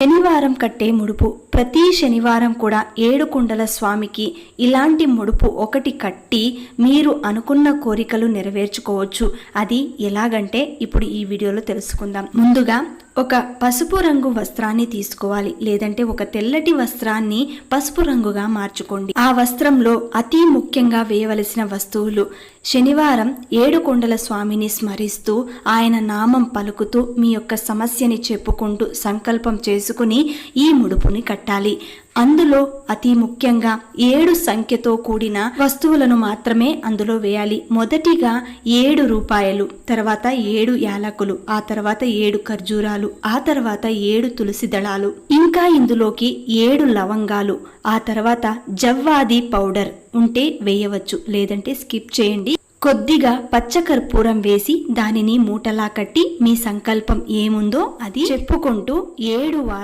శనివారం కట్టే ముడుపు. ప్రతి శనివారం కూడా ఏడుకొండల స్వామికి ఇలాంటి ముడుపు ఒకటి కట్టి మీరు అనుకున్న కోరికలు నెరవేర్చుకోవచ్చు. అది ఎలాగంటే ఇప్పుడు ఈ వీడియోలో తెలుసుకుందాం. ముందుగా ఒక పసుపు రంగు వస్త్రాన్ని తీసుకోవాలి లేదంటే ఒక తెల్లటి వస్త్రాన్ని పసుపు రంగుగా మార్చుకోండి. ఆ వస్త్రంలో అతి ముఖ్యంగా వేయవలసిన వస్తువులు శనివారం ఏడుకొండల స్వామిని స్మరిస్తూ ఆయన నామం పలుకుతూ మీ యొక్క సమస్యని చెప్పుకుంటూ సంకల్పం చేసుకుని ఈ ముడుపుని కట్టాలి. అందులో అతి ముఖ్యంగా ఏడు సంఖ్యతో కూడిన వస్తువులను మాత్రమే అందులో వేయాలి. మొదటిగా ఏడు రూపాయలు తర్వాత ఏడు యాలకులు ఆ తర్వాత ఏడు ఖర్జూరాలు ఆ తర్వాత ఏడు తులసి దళాలు ఇంకా ఇందులోకి ఏడు లవంగాలు ఆ తర్వాత జవ్వాది పౌడర్ ఉంటే వేయవచ్చు. లేదంటే స్కిప్ చేయండి. కొద్దిగా పచ్చకర్పూరం వేసి దానిని మూటలా కట్టి మీ సంకల్పం ఏముందో అది చెప్పుకుంటూ ఏడు వారాలు